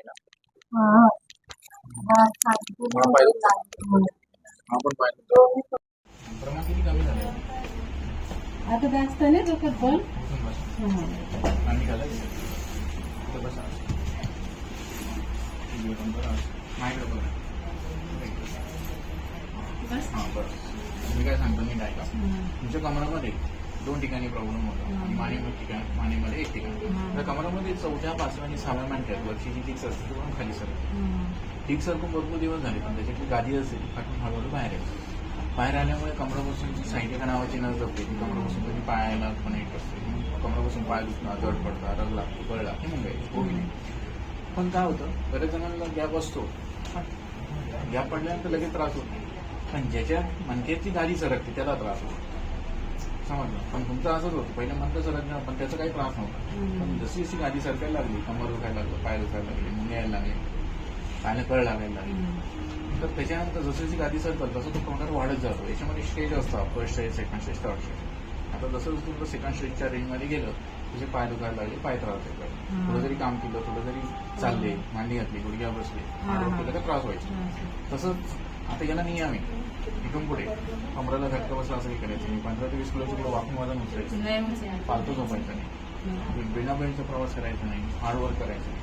ना हा. हा, हा. हा. प्रमाण किती कमी झालं आता जास्त नाही पण मी काय सांगतो ऐका हा. तुमच्या कमरामध्ये दोन ठिकाणी प्रॉब्लेम होतो. आणि मानेमध्ये ठिकाण मानेमध्ये एक ठिकाण. त्या कमरामध्ये चौथ्या पाचव्या आणि सहाव्या मांडक्यात वरची जी टिक्स असते ती पण खाली सर हा. ठीक सरकून भरपूर दिवस झाले पण त्याच्यातली गादी असेल ती फाटून हळूहळू बाहेर येते बाहेर आल्यामुळे कमरापासून जी सायटिका नावाची नस जपते ती कमरापासून कधी पायाला पण एक असते. कमरापासून पाय दुखणं जड पडता रग लागतो कळ लागते काय हो की नाही? पण काय होतं बऱ्याच जणांना गॅप असतो. गॅप पडल्यानंतर लगेच त्रास होत. पण ज्याच्यात मणक्याची गादी सरकते त्याला त्रास होतो. समजलं पण तुमचं असंच होतं. पहिले मनकं सरकणं पण त्याचा काही त्रास नव्हता. पण जशी जशी गादी सरकायला लागली कमर दुखायला लागलं पाय दुखायला लागले मुंगे यायला लागले पायाला कळ लागायला लागली. तर त्याच्यानंतर जसं जशी गादी सरकल तसं तो प्रकार वाढत जातो. याच्यामध्ये स्टेज असतात first stage second stage third stage आता जसं जसं तुमचं सेकंड स्टेजच्या रेंजमध्ये गेलं तुझे पाय दुखायला लागले पाय त्रास यायला लागले हा. थोडं जरी काम केलं थोडं जरी चालले मांडी घातली गुडघ्या बसले तर त्रास व्हायचा. तसंच आता याला नियम आहे इथून पुढे. कमराला झटका बसला असं करायचं. नाही पंधरा ते वीस किलोचं किलो वाकून वाजून उचलायचं नाही. फालतू झोपायचं नाही. बिना बेल्टचा प्रवास करायचा नाही. हार्ड वर्क करायचं नाही.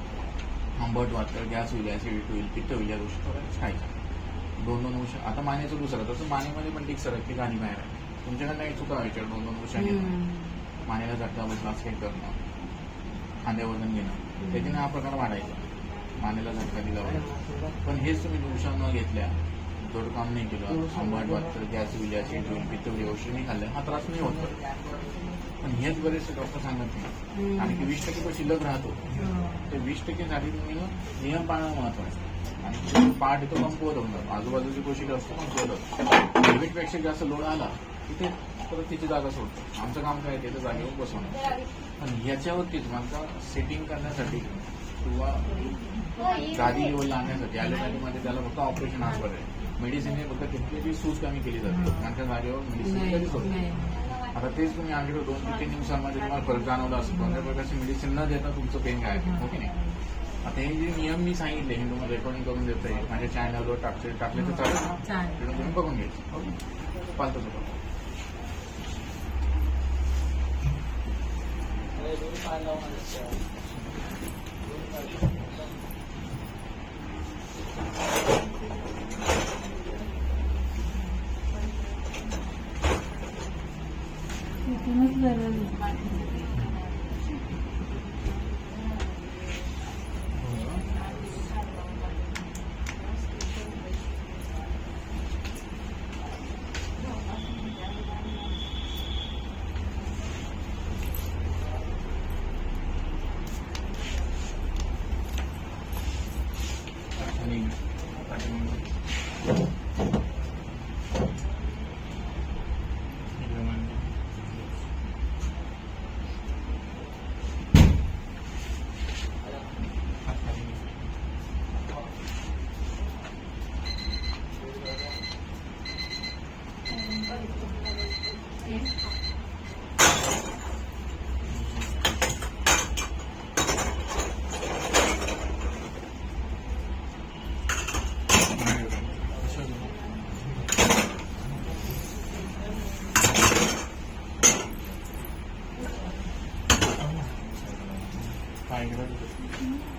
आंबट वाटतं गॅस होईल ऍसिडिटी होईल पित्त होईल या गोष्टी खायच्या दोन दोन वर्ष आता मानेचं दुसरं तसं मानेमध्ये पण टीक सरकते गाणी बाहेर आहे. तुमच्याकडे नाही चुका व्हायच्या. दोन दोन वर्षांनी. मानेला झटका बसला असं करणं. खांद्या वजन घेणं. त्याच्याने हा प्रकार वाढायचा. मानेला झटका दिला पण हेच तुम्ही दिवसा न घेतल्या. जड काम नाही केलं. आंबट वाटतं गॅस होईल या गोष्टी नाही खाल्ल्या हा त्रास नाही होत. पण हेच बरेचसे डॉक्टर सांगत नाही. आणि वीस टक्के शिल्लक राहतो. हा. ते वीस टक्केसाठी तुम्ही नियम पाळणं महत्वाचं आणि तो पाठ येतो होऊन जातो आजूबाजूची गोष्टी असतो कमकुवत लिमिटपेक्षा जास्त लोड आला की ते परत तिची जागा सोडतो आमचं काम काय आहे, त्याच्या जागेवर बसवणं. पण याच्यावरतीच मला सेटिंग करण्यासाठी किंवा गादी लेवलला आणण्यासाठी ॲलोपॅथीमध्ये त्याला फक्त ऑपरेशन आज आहे. मेडिसिनने फक्त तिथली सूज कमी केली जाते. त्यांच्या जागेवर मेडिसिन नाही कधीच होत नाही. नाही. आता तेच तुम्ही आमच्याकडे दोन ते तीन दिवसांमध्ये तुम्हाला फरक जाणवला असेल. कोणत्या प्रकारची मेडिसिन न देता तुमचं पेन काय आहे. हो की नाही. आता हे जे नियम मी सांगितले हे तुम्हाला रेकॉर्डिंग करून देतोय माझ्या चॅनलवर टाकले टाकले तर चालेल. ना. तिकडून तुम्ही बघून घ्यायचं हो की नाही? पालतं बघा तिथूनच झालं. आणि पाठीमागे. इकडे मांडी. हात खाली घे. पाय इकडं.